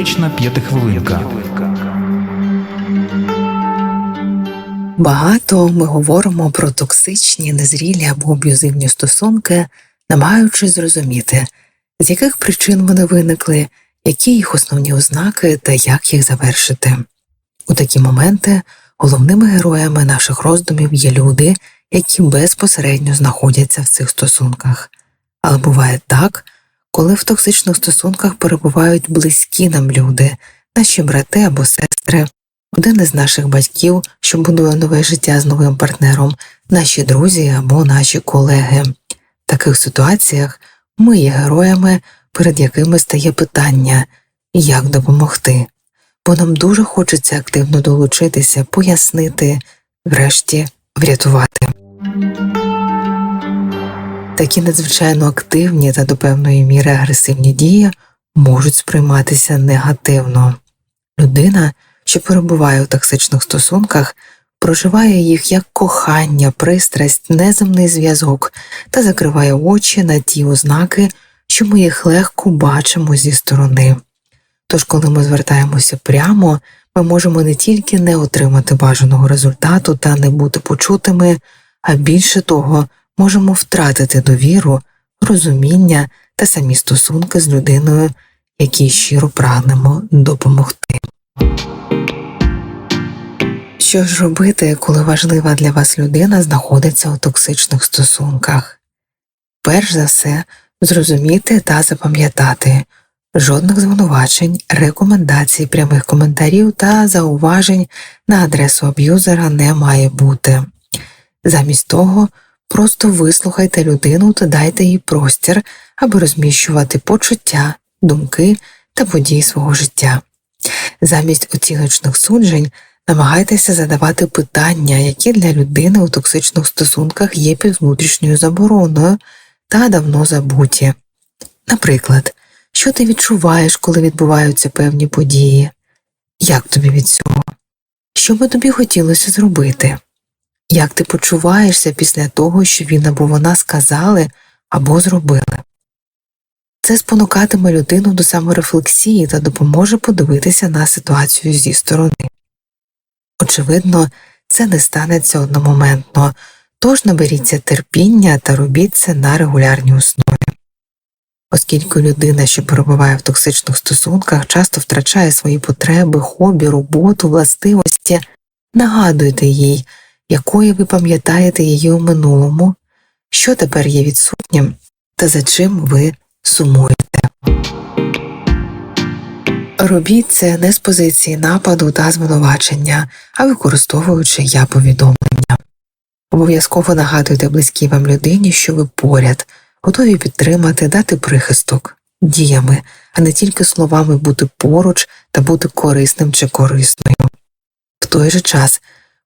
Терапевтична п'ятихвилинка. Багато ми говоримо про токсичні, незрілі або аб'юзивні стосунки, намагаючись зрозуміти, з яких причин вони виникли, які їх основні ознаки та як їх завершити. У такі моменти головними героями наших роздумів є люди, які безпосередньо знаходяться в цих стосунках. Але буває так, коли в токсичних стосунках перебувають близькі нам люди, наші брати або сестри, один із наших батьків, що будує нове життя з новим партнером, наші друзі або наші колеги. В таких ситуаціях ми є героями, перед якими стає питання, як допомогти, бо нам дуже хочеться активно долучитися, пояснити, врешті врятувати. Такі надзвичайно активні та до певної міри агресивні дії можуть сприйматися негативно. Людина, що перебуває у токсичних стосунках, проживає їх як кохання, пристрасть, неземний зв'язок та закриває очі на ті ознаки, що ми їх легко бачимо зі сторони. Тож, коли ми звертаємося прямо, ми можемо не тільки не отримати бажаного результату та не бути почутими, а більше того, можемо втратити довіру, розуміння та самі стосунки з людиною, якій щиро прагнемо допомогти. Що ж робити, коли важлива для вас людина знаходиться у токсичних стосунках? Перш за все, зрозуміти та запам'ятати жодних звинувачень, рекомендацій, прямих коментарів та зауважень на адресу аб'юзера не має бути. Замість того, просто вислухайте людину та дайте їй простір, аби розміщувати почуття, думки та події свого життя. Замість оціночних суджень намагайтеся задавати питання, які для людини у токсичних стосунках є під внутрішньою забороною та давно забуті. Наприклад, що ти відчуваєш, коли відбуваються певні події? Як тобі від цього? Що би тобі хотілося зробити? Як ти почуваєшся після того, що він або вона сказали або зробили? Це спонукатиме людину до саморефлексії та допоможе подивитися на ситуацію зі сторони. Очевидно, це не станеться одномоментно, тож наберіться терпіння та робіть це на регулярній основі. Оскільки людина, що перебуває в токсичних стосунках, часто втрачає свої потреби, хобі, роботу, властивості, нагадуйте їй, якої ви пам'ятаєте її у минулому, що тепер є відсутнім та за чим ви сумуєте. Робіть це не з позиції нападу та звинувачення, а використовуючи я повідомлення. Обов'язково нагадуйте близькій вам людині, що ви поряд, готові підтримати, дати прихисток діями, а не тільки словами бути поруч та бути корисним чи корисною. В той же час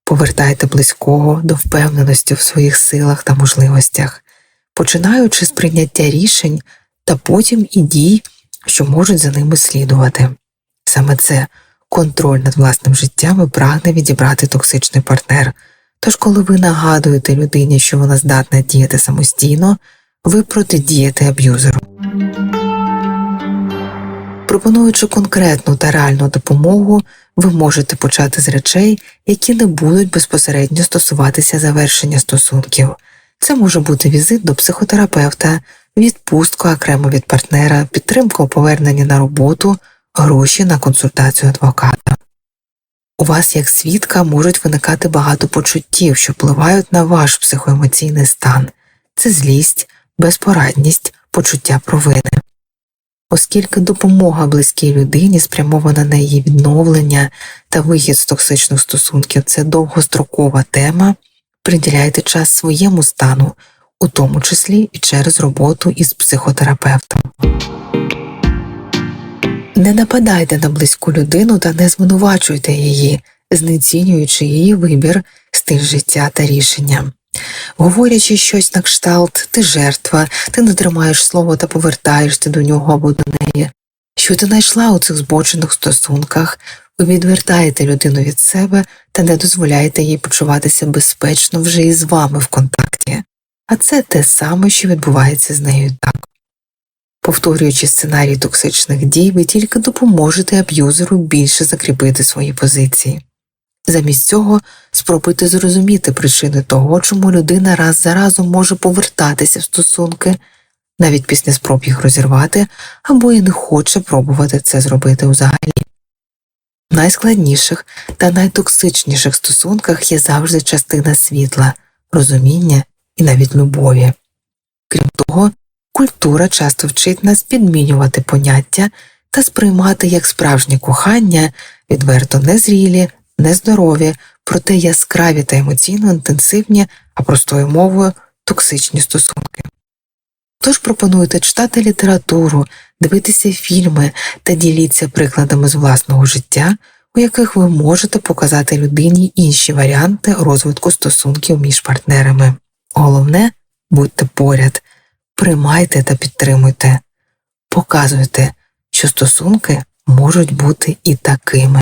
повертайте близького до впевненості в своїх силах та можливостях, починаючи з прийняття рішень та потім і дій, що можуть за ними слідувати. Саме це контроль над власним життям і прагне відібрати токсичний партнер. Тож, коли ви нагадуєте людині, що вона здатна діяти самостійно, ви протидієте аб'юзеру. Пропонуючи конкретну та реальну допомогу, ви можете почати з речей, які не будуть безпосередньо стосуватися завершення стосунків. Це може бути візит до психотерапевта, відпустка окремо від партнера, підтримка у поверненні на роботу, гроші на консультацію адвоката. У вас, як свідка, можуть виникати багато почуттів, що впливають на ваш психоемоційний стан це злість, безпорадність, почуття провини. Оскільки допомога близькій людині спрямована на її відновлення та вихід з токсичних стосунків це довгострокова тема, приділяйте час своєму стану, у тому числі і через роботу із психотерапевтом. Не нападайте на близьку людину та не звинувачуйте її, знецінюючи її вибір, стиль життя та рішення. Говорячи щось на кшталт, ти жертва, ти не тримаєш слово та повертаєшся до нього або до неї. Що ти знайшла у цих збочених стосунках, ви відвертаєте людину від себе та не дозволяєте їй почуватися безпечно вже із вами в контакті, а це те саме, що відбувається з нею так. Повторюючи сценарій токсичних дій, ви тільки допоможете аб'юзеру більше закріпити свої позиції. Замість цього спробуйте зрозуміти причини того, чому людина раз за разом може повертатися в стосунки, навіть після спроб їх розірвати, або і не хоче пробувати це зробити взагалі. В найскладніших та найтоксичніших стосунках є завжди частина світла, розуміння і навіть любові. Крім того, культура часто вчить нас підмінювати поняття та сприймати як справжнє кохання відверто незрілі, нездорові, проте яскраві та емоційно інтенсивні, а простою мовою токсичні стосунки. Тож пропонуйте читати літературу, дивитися фільми та діліться прикладами з власного життя, у яких ви можете показати людині інші варіанти розвитку стосунків між партнерами. Головне будьте поряд, приймайте та підтримуйте, показуйте, що стосунки можуть бути і такими.